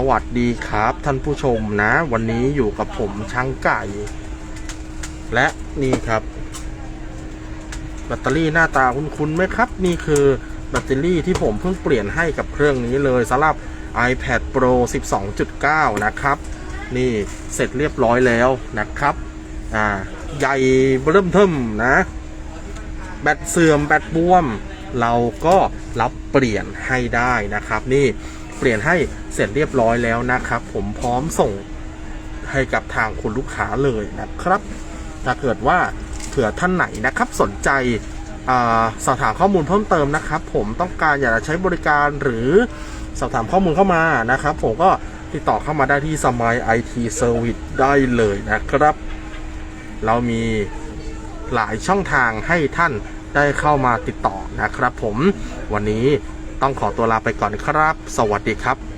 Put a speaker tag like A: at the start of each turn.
A: สวัสดีครับท่านผู้ชมนะ วันนี้อยู่กับผมช่างไก่ และนี่ครับ แบตเตอรี่หน้าตาคุ้นๆไหมครับ นี่คือแบตเตอรี่ที่ผมเพิ่งเปลี่ยนให้กับเครื่องนี้เลยสำหรับ iPad Pro 12.9 นะครับ นี่เสร็จเรียบร้อยแล้วนะครับ อ่าใหญ่เริ่มเทิมนะ แบตเสื่อมแบตบวม เราก็รับเปลี่ยนให้ได้นะครับ นี่ เปลี่ยนให้เสร็จเรียบร้อยแล้วนะครับ ผมพร้อมส่งให้กับทางคุณลูกค้าเลยนะครับ ถ้าเกิดว่าเผื่อท่านไหนนะครับสนใจสอบถามข้อมูลเพิ่มเติมนะครับ ผมต้องการอยากจะใช้บริการหรือสอบถามข้อมูลเข้ามานะครับ ผมก็ติดต่อเข้ามาได้ที่สมัยไอทีเซอร์วิสได้เลยนะครับ เรามีหลายช่องทางให้ท่านได้เข้ามาติดต่อนะครับ ผมวันนี้ ต้องขอตัวลาไปก่อนครับ สวัสดีครับ